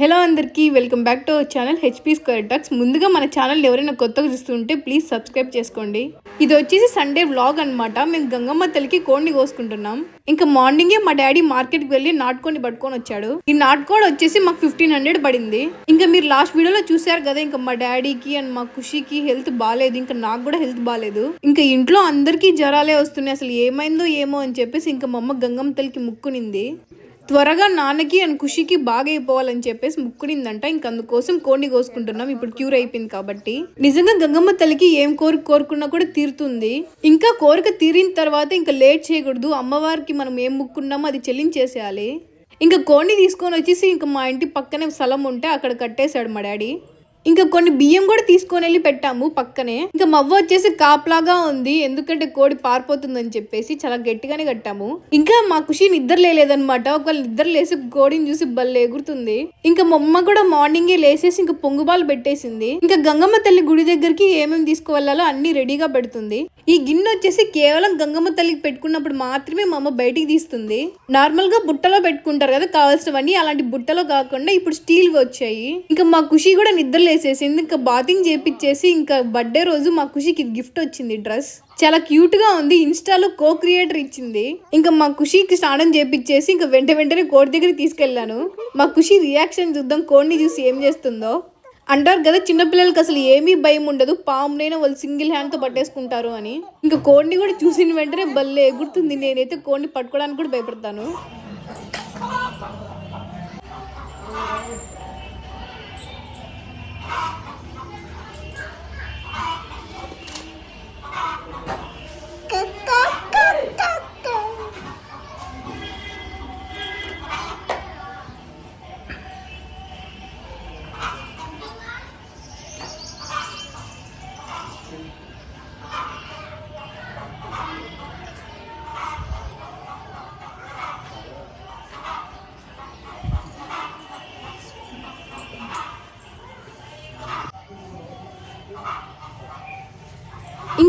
Hello అందరికీ welcome back to our channel HP square talks ముందుగా మన ఛానల్ ఎవరైనా కొత్తగా చూస్తుంటే ప్లీజ్ సబ్స్క్రైబ్ చేసుకోండి. ఇది వచ్చేసి సండే వ్లాగ్ అన్నమాట. మేము గంగమ్మ తల్లికి కోడిని కోసుకుంటున్నాం. ఇంకా మార్నింగే మా డాడీ మార్కెట్కి వెళ్ళి నాటుకోడిని పట్టుకొని వచ్చాడు. ఈ నాటుకోడి వచ్చేసి మాకు ఫిఫ్టీన్ హండ్రెడ్ పడింది. ఇంకా మీరు లాస్ట్ వీడియోలో చూసారు కదా ఇంకా మా డాడీకి అండ్ మా ఖుషికి హెల్త్ బాగాలేదు ఇంకా నాకు కూడా హెల్త్ బాగాలేదు ఇంకా ఇంట్లో అందరికీ జ్వరాలే వస్తున్నాయి. అసలు ఏమైందో ఏమో అని చెప్పేసి ఇంకా మా అమ్మ గంగమ్మ తల్లికి ముక్కునింది. త్వరగా నాన్నకి అండ్ ఖుషికి బాగా అయిపోవాలని చెప్పేసి ముక్కునిందంట. ఇంక అందుకోసం కోడిని కోసుకుంటున్నాం. ఇప్పుడు క్యూర్ అయిపోయింది కాబట్టి. నిజంగా గంగమ్మ తల్లికి ఏం కోరిక కోరుకున్నా కూడా తీరుతుంది. ఇంకా కోరిక తీరిన తర్వాత ఇంకా లేట్ చేయకూడదు. అమ్మవారికి మనం ఏం ముక్కున్నామో అది చెల్లించేసేయాలి. ఇంకా కోడిని తీసుకొని వచ్చేసి ఇంకా మా ఇంటి పక్కనే స్థలం ఉంటే అక్కడ కట్టేశాడు మా డాడీ. ఇంకా కొన్ని బియ్యం కూడా తీసుకొని వెళ్ళి పెట్టాము పక్కనే. ఇంకా మవ్వ వచ్చేసి కాపలాగా ఉంది ఎందుకంటే కోడి పారిపోతుందని చెప్పేసి చాలా గట్టిగానే కట్టాము. ఇంకా మా ఖుషి నిద్ర లేదనమాట ఒకవేళ నిద్ర లేసి కోడిని చూసి బల్లే ఎగురుతుంది. ఇంకా మా అమ్మ కూడా మార్నింగే లేసేసి ఇంకా పొంగుబాలు పెట్టేసింది. ఇంకా గంగమ్మ తల్లి గుడి దగ్గరికి ఏమేమి తీసుకువెళ్ళాలో అన్ని రెడీగా పెడుతుంది. ఈ గిన్నె వచ్చేసి కేవలం గంగమ్మ తల్లికి పెట్టుకున్నప్పుడు మాత్రమే మా అమ్మ బయటికి తీస్తుంది. నార్మల్గా బుట్టలో పెట్టుకుంటారు కదా కావాల్సినవన్నీ అలాంటి బుట్టలో కాకుండా ఇప్పుడు స్టీల్ వచ్చాయి. ఇంకా మా ఖుషి కూడా నిద్ర లేసేసింది ఇంకా బాతింగ్ చేపిచ్చేసి ఇంకా బర్త్డే రోజు మా ఖుషికి గిఫ్ట్ వచ్చింది డ్రెస్. చాలా క్యూట్గా ఉంది ఇన్స్టాలో కో క్రియేటర్ ఇచ్చింది. ఇంకా మా ఖుషికి స్నానం చేపిచ్చేసి ఇంకా వెంట వెంటనే కోడి దగ్గరికి తీసుకెళ్ళాను మా ఖుషి రియాక్షన్ చూద్దాం కోడిని చూసి ఏం చేస్తుందో. అంటారు కదా చిన్నపిల్లలకి అసలు ఏమీ భయం ఉండదు పామునైనా వాళ్ళు సింగిల్ హ్యాండ్తో పట్టేసుకుంటారు అని. ఇంకా కోడిని కూడా చూసిన వెంటనే భలే ఎగురుతుంది నేనైతే కోడిని పట్టుకోవడానికి కూడా భయపడతాను. Ah!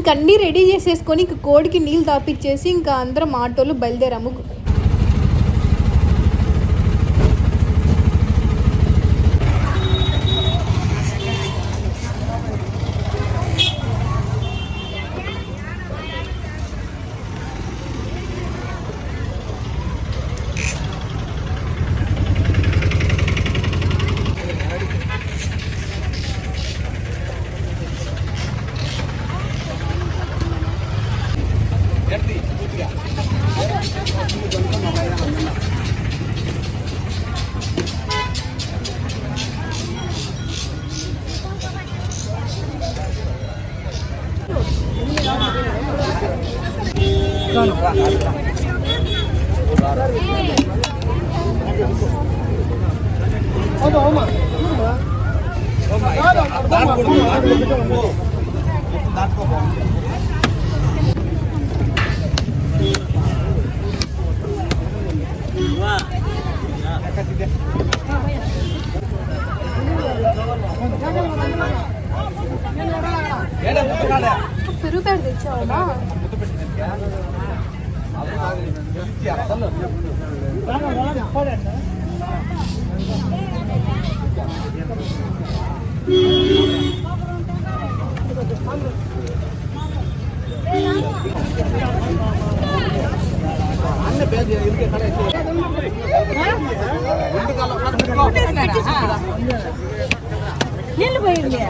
ఇంక అన్నీ రెడీ చేసేసుకొని ఇంక కోడికి నీళ్ళు తాపిచ్చేసి ఇంకా అందరం ఆటోలో బయలుదేరాము. 어머 어머 이거 뭐야? 나도 나도 나도 나도 Pero perdición, ¿no? அண்ணன் பேர் இருக்க கடை ரெண்டு நில்லு. போயிருந்தேன்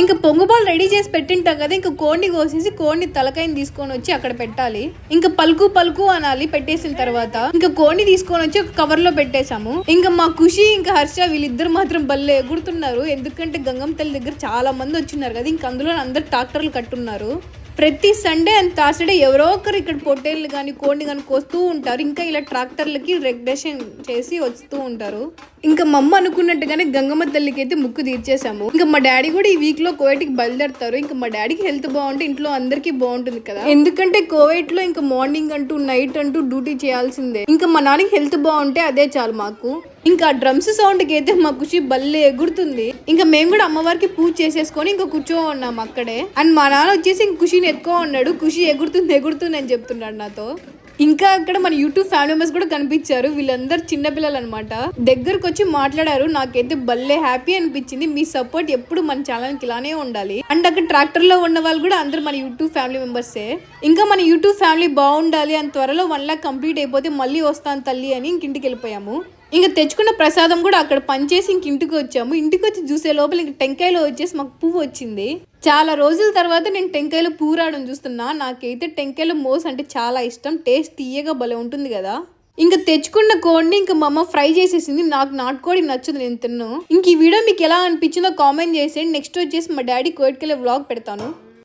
ఇంకా పొంగుబాల్ రెడీ చేసి పెట్టింటాం కదా ఇంకా కోడిని కోసేసి కోడిని తలకాయని తీసుకొని వచ్చి అక్కడ పెట్టాలి. ఇంకా పలుకు పలుకు అనాలి పెట్టేసిన తర్వాత. ఇంకా కోడిని తీసుకొని వచ్చి ఒక కవర్లో పెట్టేశాము. ఇంకా మా ఖుషి ఇంకా హర్ష వీళ్ళిద్దరు మాత్రం బల్లే ఎగురుతున్నారు. ఎందుకంటే గంగమ్మ తల్లి దగ్గర చాలా మంది వచ్చిన్నారు కదా ఇంకా అందులో అందరు ట్రాక్టర్లు కట్టున్నారు. ప్రతి సండే అండ్ థర్స్డే ఎవరో ఒకరు ఇక్కడ పొట్టేళ్ళు కానీ కోడిని కానీ కోస్తూ ఉంటారు. ఇంకా ఇలా ట్రాక్టర్లకి రెగ్యులేషన్ చేసి వస్తూ ఉంటారు. ఇంకా మమ్మ అనుకున్నట్టుగానే గంగమ్మ తల్లికి అయితే ముక్కు తీర్చేసాము ఇంకా మా డాడీ కూడా ఈ వీక్లో కోవిడ్కి బయలుదేరుతారు. ఇంకా మా డాడీకి హెల్త్ బాగుంటే ఇంట్లో అందరికీ బాగుంటుంది కదా. ఎందుకంటే కోవిడ్లో ఇంకా మార్నింగ్ అంటూ నైట్ అంటూ డ్యూటీ చేయాల్సిందే. ఇంకా మా నాన్నకి హెల్త్ బాగుంటే అదే చాలు మాకు. ఇంకా డ్రమ్స్ సౌండ్కి అయితే మా ఖుషి బల్లే ఎగురుతుంది. ఇంకా మేము కూడా అమ్మవారికి పూజ చేసేసుకొని ఇంకా కూర్చో ఉన్నాం అక్కడే. అండ్ మా నాన్న వచ్చేసి ఇంక ఖుషిని ఎక్కువ ఉన్నాడు ఖుషి ఎగురుతుంది ఎగురుతుంది అని చెప్తున్నాడు నాతో. ఇంకా అక్కడ మన యూట్యూబ్ ఫ్యామిలీ మెంబర్స్ కూడా కనిపించారు. వీళ్ళందరూ చిన్నపిల్లలు అనమాట దగ్గరకు వచ్చి మాట్లాడారు. నాకైతే భలే హ్యాపీ అనిపించింది. మీ సపోర్ట్ ఎప్పుడు మన ఛానల్కి ఇలానే ఉండాలి. అండ్ అక్కడ ట్రాక్టర్లో ఉన్న వాళ్ళు కూడా అందరూ మన యూట్యూబ్ ఫ్యామిలీ మెంబర్సే ఇంకా మన యూట్యూబ్ ఫ్యామిలీ బాగుండాలి అని త్వరలో వన్ లాక్ కంప్లీట్ అయిపోతే మళ్ళీ వస్తాను తల్లి అని ఇంకింటికి వెళ్ళిపోయాము. ఇంకా తెచ్చుకున్న ప్రసాదం కూడా అక్కడ పనిచేసి ఇంక ఇంటికి వచ్చాము. ఇంటికి వచ్చి చూసే లోపల ఇంక టెంకాయలో వచ్చేసి మాకు పువ్వు వచ్చింది. చాలా రోజుల తర్వాత నేను టెంకాయలో పువ్వు రావడం చూస్తున్నా. నాకైతే టెంకాయలో మోస్ అంటే చాలా ఇష్టం. టేస్ట్ తీయగా భలే ఉంటుంది కదా. ఇంకా తెచ్చుకున్న కోడిని ఇంకా మా అమ్మ ఫ్రై చేసేసింది. నాకు నాటుకోడి నచ్చదు నేను తిన్ను. ఇంక ఈ వీడియో మీకు ఎలా అనిపించిందో కామెంట్ చేసేయండి. నెక్స్ట్ వచ్చేసి మా డాడీ కోయిట్కెళ్ళే వ్లాగ్ పెడతాను.